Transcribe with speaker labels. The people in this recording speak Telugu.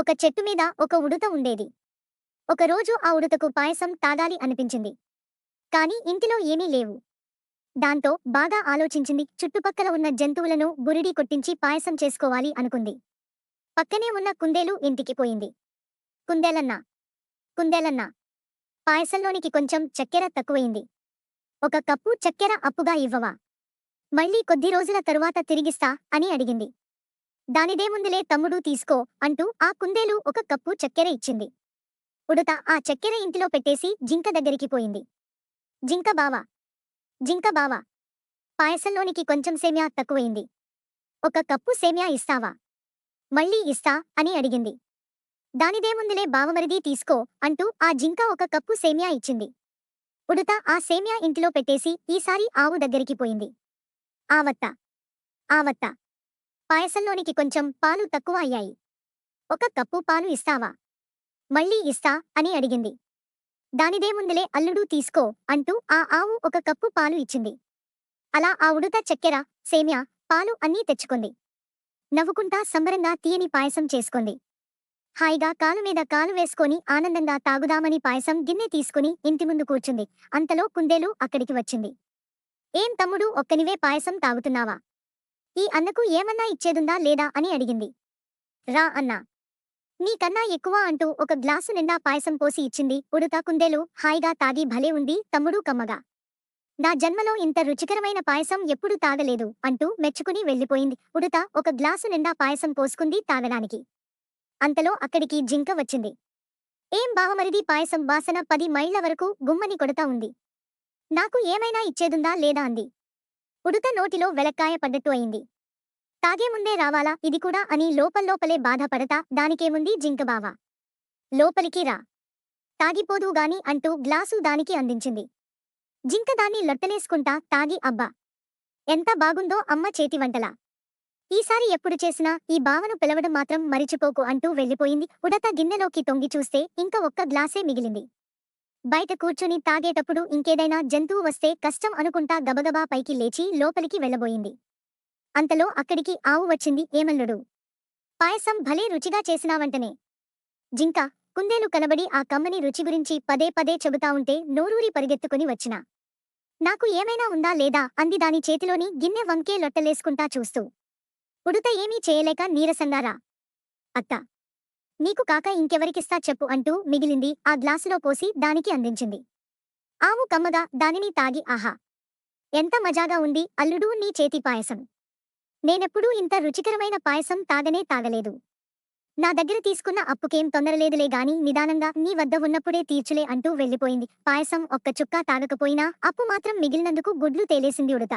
Speaker 1: ఒక చెట్టు మీద ఒక ఉడుత ఉండేది. ఒకరోజు ఆ ఉడుతకు పాయసం తాగాలి అనిపించింది. కాని ఇంటిలో ఏమీ లేవు. దాంతో బాగా ఆలోచించింది చుట్టుపక్కల ఉన్న జంతువులను బురిడి కొట్టించి పాయసం చేసుకోవాలి అనుకుంది. పక్కనే ఉన్న కుందేలు ఇంటికి పోయింది. కుందేలన్నా కుందేలన్నా. పాయసంలోనికి కొంచెం చక్కెర తక్కువైంది. ఒక కప్పు చక్కెర అప్పుగా ఇవ్వవా? మళ్ళీ కొద్ది రోజుల తరువాత తిరిగిస్తా అని అడిగింది. దానిదేముందిలే తమ్ముడు తీసుకో అంటూ ఆ కుందేలు ఒక కప్పు చక్కెర ఇచ్చింది. ఉడత ఆ చక్కెర ఇంటిలో పెట్టేసి జింక దగ్గరికి పోయింది. జింక బావా జింక బావా పాయసంలోనికి కొంచెం సేమ్యా తక్కువైంది. ఒక కప్పు సేమ్యా ఇస్తావా? మళ్ళీ ఇస్తా అని అడిగింది. దానిదేముందిలే బావమరిది తీసుకో అంటూ ఆ జింక ఒక కప్పు సేమ్యా ఇచ్చింది. ఉడత ఆ సేమ్యా ఇంటిలో పెట్టేసి ఈసారి ఆవు దగ్గరికి పోయింది. ఆవత్త ఆవత్త పాయసంలోనికి కొంచెం పాలు తక్కువ అయ్యాయి ఒక కప్పు పాలు ఇస్తావా? మళ్ళీ ఇస్తా అని అడిగింది. దానిదేముందిలే అల్లుడు తీసుకో అంటూ ఆ ఆవు ఒక కప్పు పాలు ఇచ్చింది. అలా ఆ ఉడుత చక్కెర సేమ్యా పాలు అన్నీ తెచ్చుకుంది. నవ్వుకుంటా సంబరంగా తీయని పాయసం చేసుకుంది. హాయిగా కాలు మీద కాలు వేసుకొని ఆనందంగా తాగుదామని పాయసం గిన్నె తీసుకుని ఇంటి ముందు కూర్చుంది. అంతలో కుందేలు అక్కడికి వచ్చింది. ఏం తమ్ముడు ఒక్కనివే పాయసం తాగుతున్నావా? ఈ అన్నకు ఏమన్నా ఇచ్చేదుందా లేదా అని అడిగింది. రా అన్నా. నీకన్నా ఎక్కువ అంటూ ఒక గ్లాసు నిండా పాయసం పోసి ఇచ్చింది ఉడుత కుందేలు హాయిగా తాగి భలే ఉంది తమ్ముడు కమ్మగా. నా జన్మలో ఇంత రుచికరమైన పాయసం ఎప్పుడూ తాగలేదు అంటూ మెచ్చుకుని వెళ్ళిపోయింది ఉడుత ఒక గ్లాసు నిండా పాయసం పోసుకుంది తాగడానికి. అంతలో అక్కడికి జింక వచ్చింది. ఏం బావమరిది పాయసం వాసన పది మైళ్ళ వరకు గుమ్మని కొడతా ఉంది. నాకు ఏమైనా ఇచ్చేదుందా లేదా అంది. ఉడుత నోటిలో వెలక్కాయ పడ్డట్టు అయింది. తాగే ముందే రావాలా? ఇది కూడా అని లోపల్లోపలే బాధపడతా దానికేముంది జింక బావ లోపలికి రా. తాగిపోదుగాని అంటూ గ్లాసు దానికి అందించింది. జింక దాన్ని లొట్టలేసుకుంటా తాగి అబ్బా! ఎంత బాగుందో అమ్మ చేతి వంటలా. ఈసారి ఎప్పుడు చేసినా ఈ బావను పిలవడం మాత్రం మరిచిపోకు అంటూ వెళ్ళిపోయింది. ఉడత గిన్నెలోకి తొంగి చూస్తే ఇంకా ఒక్క గ్లాసే మిగిలింది. బయట కూర్చుని తాగేటప్పుడు ఇంకేదైనా జంతువు వస్తే కష్టం అనుకుంటా గబగబా పైకి లేచి లోపలికి వెళ్ళబోయింది. అంతలో అక్కడికి ఆవు వచ్చింది ఏమల్లుడు. పాయసం భలే రుచిగా చేసినావంటనే జింక కుందేలు కనబడి ఆ కమ్మని రుచి గురించి పదే పదే చెబుతా ఉంటే నోరూరి పరిగెత్తుకుని వచ్చిన. నాకు ఏమైనా ఉందా లేదా అంది దాని చేతిలోని గిన్నె వంకే లొట్టలేసుకుంటా చూస్తూ. ఉడుత ఏమీ చేయలేక నీరసంగారా అత్త నీకు కాక ఇంకెవరికిస్తా చెప్పు అంటూ మిగిలింది. ఆ గ్లాసులో పోసి దానికి అందించింది. ఆవు కమ్మగా దానిని తాగి ఆహా. ఎంత మజాగా ఉంది అల్లుడు నీ చేతి పాయసం. నేనెప్పుడూ ఇంత రుచికరమైన పాయసం తాగనే తాగలేదు. నా దగ్గర తీసుకున్న అప్పుకేం తొందరలేదులే గాని నిదానంగా నీ వద్ద ఉన్నప్పుడే తీర్చులే అంటూ వెళ్ళిపోయింది. పాయసం ఒక్క చుక్క తాగకపోయినా అప్పు మాత్రం మిగిలినందుకు గుడ్లు తేలేసింది ఉడత.